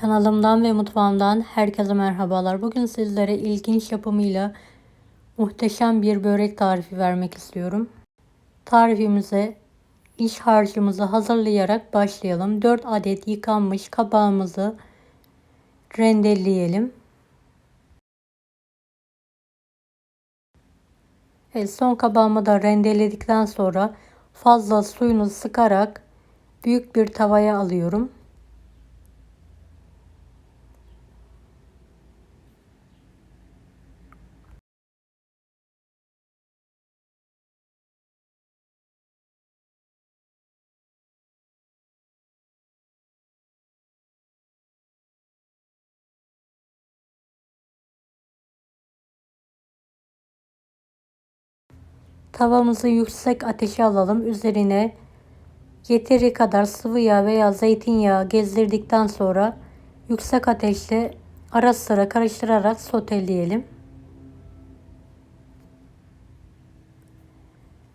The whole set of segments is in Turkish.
Kanalımdan ve mutfağımdan herkese merhabalar. Bugün sizlere ilginç yapımıyla muhteşem bir börek tarifi vermek istiyorum. Tarifimize iç harcımızı hazırlayarak başlayalım. 4 adet yıkanmış kabağımızı rendeleyelim. Evet, son kabağımı da rendeledikten sonra fazla suyunu sıkarak büyük bir tavaya alıyorum. Tavamızı yüksek ateşe alalım. Üzerine yeteri kadar sıvı yağ veya zeytinyağı gezdirdikten sonra yüksek ateşte ara sıra karıştırarak soteleyelim.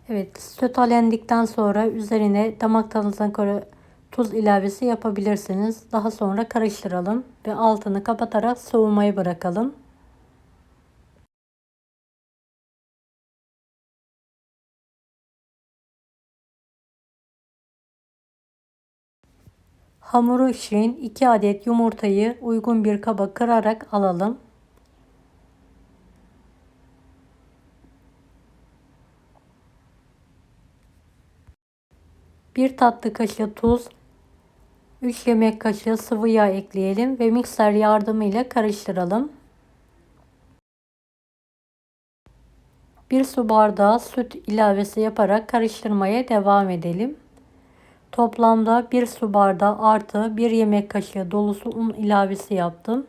Evet, sotelendikten sonra üzerine damak tadınıza göre tuz ilavesi yapabilirsiniz. Daha sonra karıştıralım ve altını kapatarak soğumaya bırakalım. Hamuru için 2 adet yumurtayı uygun bir kaba kırarak alalım. Bir tatlı kaşığı tuz, 3 yemek kaşığı sıvı yağ ekleyelim ve mikser yardımıyla karıştıralım. 1 su bardağı süt ilavesi yaparak karıştırmaya devam edelim. Toplamda 1 su bardağı artı 1 yemek kaşığı dolusu un ilavesi yaptım.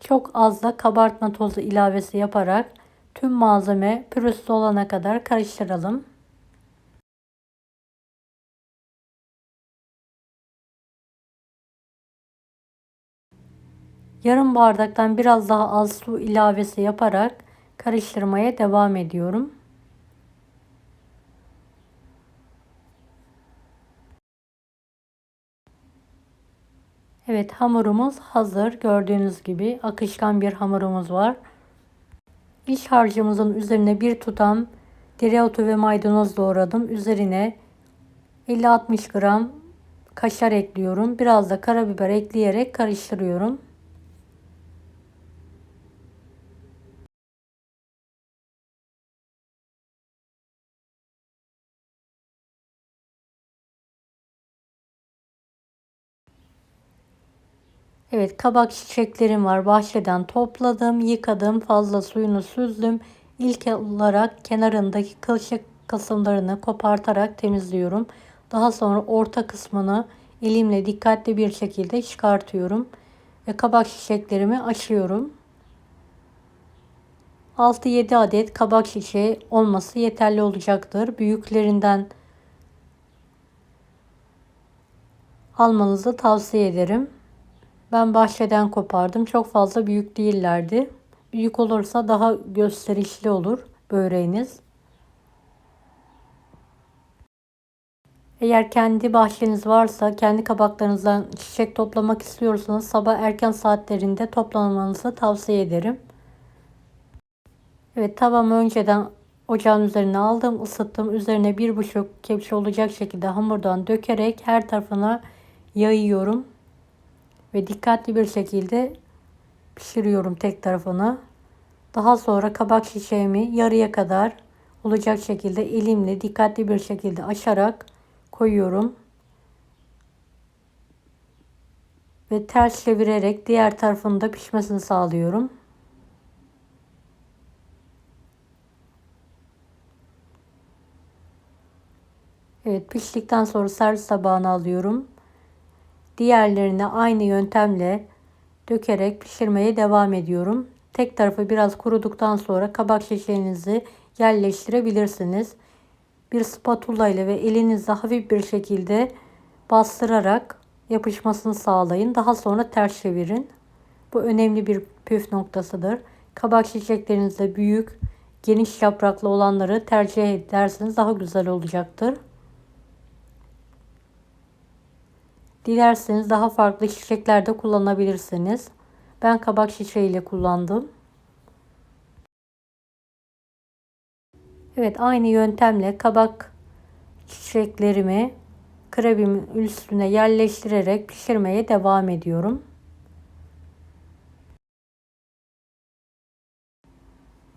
Çok az da kabartma tozu ilavesi yaparak tüm malzeme pürüzsüz olana kadar karıştıralım. Yarım bardaktan biraz daha az su ilavesi yaparak karıştırmaya devam ediyorum. Evet hamurumuz hazır. Gördüğünüz gibi akışkan bir hamurumuz var. İç harcımızın üzerine bir tutam dereotu ve maydanoz doğradım. Üzerine 50-60 gram kaşar ekliyorum. Biraz da karabiber ekleyerek karıştırıyorum. Evet kabak çiçeklerim var. Bahçeden topladım, yıkadım, fazla suyunu süzdüm. İlk olarak kenarındaki kılçık kısımlarını kopartarak temizliyorum. Daha sonra orta kısmını elimle dikkatli bir şekilde çıkartıyorum. Ve kabak çiçeklerimi açıyorum. 6-7 adet kabak çiçeği olması yeterli olacaktır. Büyüklerinden almanızı tavsiye ederim. Ben bahçeden kopardım. Çok fazla büyük değillerdi. Büyük olursa daha gösterişli olur böreğiniz. Eğer kendi bahçeniz varsa, kendi kabaklarınızdan çiçek toplamak istiyorsanız sabah erken saatlerinde toplamanızı tavsiye ederim. Evet tavamı önceden ocağın üzerine aldım, ısıttım. Üzerine bir buçuk kepçe olacak şekilde hamurdan dökerek her tarafına yayıyorum ve dikkatli bir şekilde pişiriyorum tek tarafını. Daha sonra kabak şişemi yarıya kadar olacak şekilde elimle dikkatli bir şekilde açarak koyuyorum. Ve ters çevirerek diğer tarafını da pişmesini sağlıyorum. Evet piştikten sonra servis tabağına alıyorum. Diğerlerini aynı yöntemle dökerek pişirmeye devam ediyorum. Tek tarafı biraz kuruduktan sonra kabak şişenizi yerleştirebilirsiniz. Bir spatula ile ve elinizle hafif bir şekilde bastırarak yapışmasını sağlayın. Daha sonra ters çevirin. Bu önemli bir püf noktasıdır. Kabak çiçeklerinizde büyük, geniş yapraklı olanları tercih ederseniz daha güzel olacaktır. Dilerseniz daha farklı çiçekler de kullanabilirsiniz. Ben kabak çiçeğiyle kullandım. Evet aynı yöntemle kabak çiçeklerimi krebimin üstüne yerleştirerek pişirmeye devam ediyorum.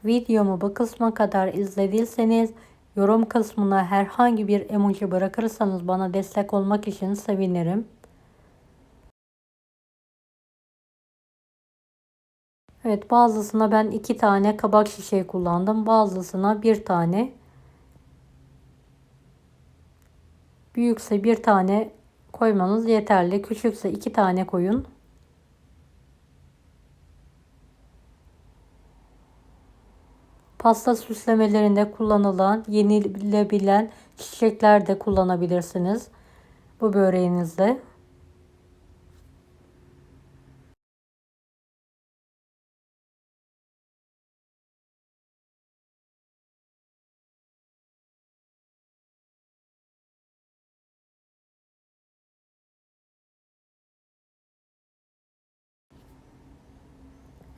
Videomu bu kısma kadar izlediyseniz yorum kısmına herhangi bir emoji bırakırsanız bana destek olmak için sevinirim. Evet bazısına ben iki tane kabak şişeyi kullandım. Bazısına bir tane. Büyükse bir tane koymanız yeterli. Küçükse iki tane koyun. Pasta süslemelerinde kullanılan, yenilebilen çiçekler de kullanabilirsiniz. Bu böreğinizde.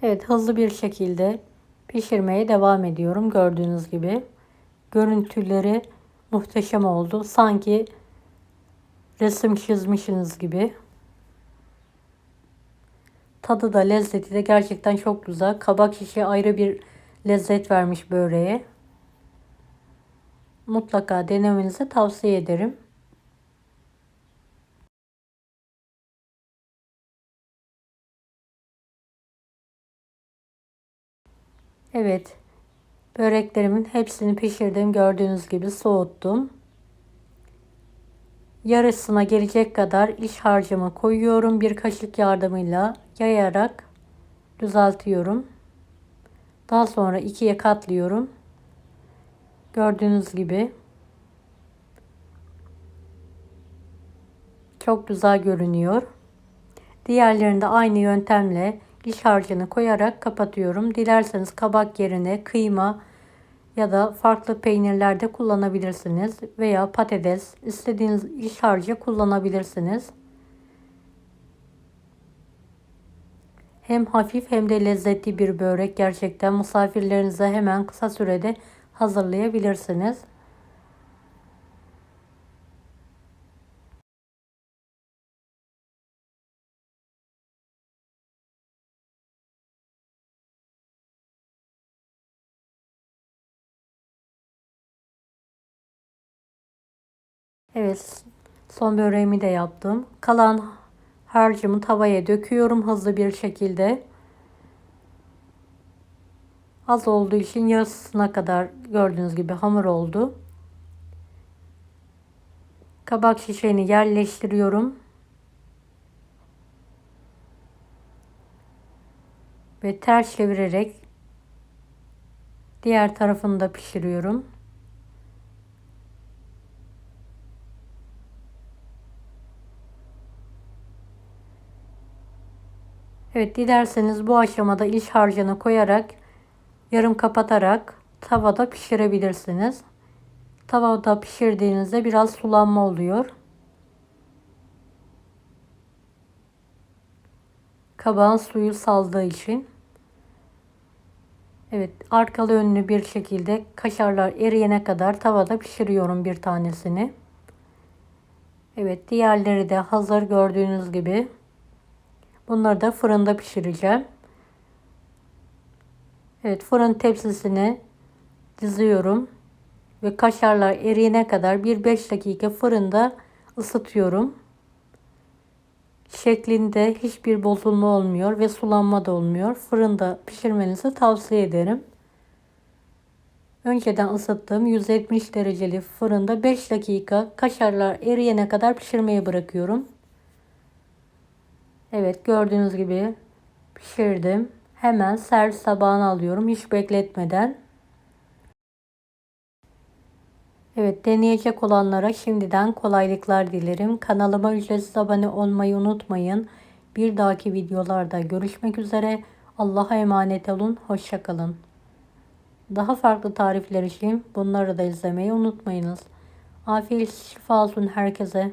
Evet hızlı bir şekilde pişirmeye devam ediyorum gördüğünüz gibi. Görüntüleri muhteşem oldu. Sanki resim çizmişsiniz gibi. Tadı da lezzeti de gerçekten çok güzel. Kabak şişi ayrı bir lezzet vermiş böreğe. Mutlaka denemenizi tavsiye ederim. Evet. Böreklerimin hepsini pişirdim. Gördüğünüz gibi soğuttum. Yarısına gelecek kadar iç harcımı koyuyorum. Bir kaşık yardımıyla yayarak düzeltiyorum. Daha sonra ikiye katlıyorum. Gördüğünüz gibi çok güzel görünüyor. Diğerlerini de aynı yöntemle iç harcını koyarak kapatıyorum. Dilerseniz kabak yerine kıyma ya da farklı peynirler de kullanabilirsiniz. Veya patates istediğiniz iç harcı kullanabilirsiniz. Hem hafif hem de lezzetli bir börek gerçekten misafirlerinize hemen kısa sürede hazırlayabilirsiniz. Evet, son böreğimi de yaptım. Kalan harcımı tavaya döküyorum hızlı bir şekilde. Az olduğu için yarısına kadar gördüğünüz gibi hamur oldu. Kabak şişeni yerleştiriyorum. Ve ters çevirerek diğer tarafını da pişiriyorum. Evet dilerseniz bu aşamada iç harcını koyarak yarım kapatarak tavada pişirebilirsiniz. Tavada pişirdiğinizde biraz sulanma oluyor. Kabağın suyu saldığı için. Evet arkalı önlü bir şekilde kaşarlar eriyene kadar tavada pişiriyorum bir tanesini. Evet diğerleri de hazır gördüğünüz gibi. Bunları da fırında pişireceğim. Evet fırın tepsisini diziyorum. Ve kaşarlar eriyene kadar bir 5 dakika fırında ısıtıyorum. Şeklinde hiçbir bozulma olmuyor ve sulanma da olmuyor. Fırında pişirmenizi tavsiye ederim. Önceden ısıttığım 170 dereceli fırında 5 dakika kaşarlar eriyene kadar pişirmeye bırakıyorum. Evet gördüğünüz gibi pişirdim. Hemen servis tabağına alıyorum hiç bekletmeden. Evet deneyecek olanlara şimdiden kolaylıklar dilerim. Kanalıma ücretsiz abone olmayı unutmayın. Bir dahaki videolarda görüşmek üzere. Allah'a emanet olun. Hoşçakalın. Daha farklı tarifler için bunları da izlemeyi unutmayınız. Afiyet şifa olsun herkese.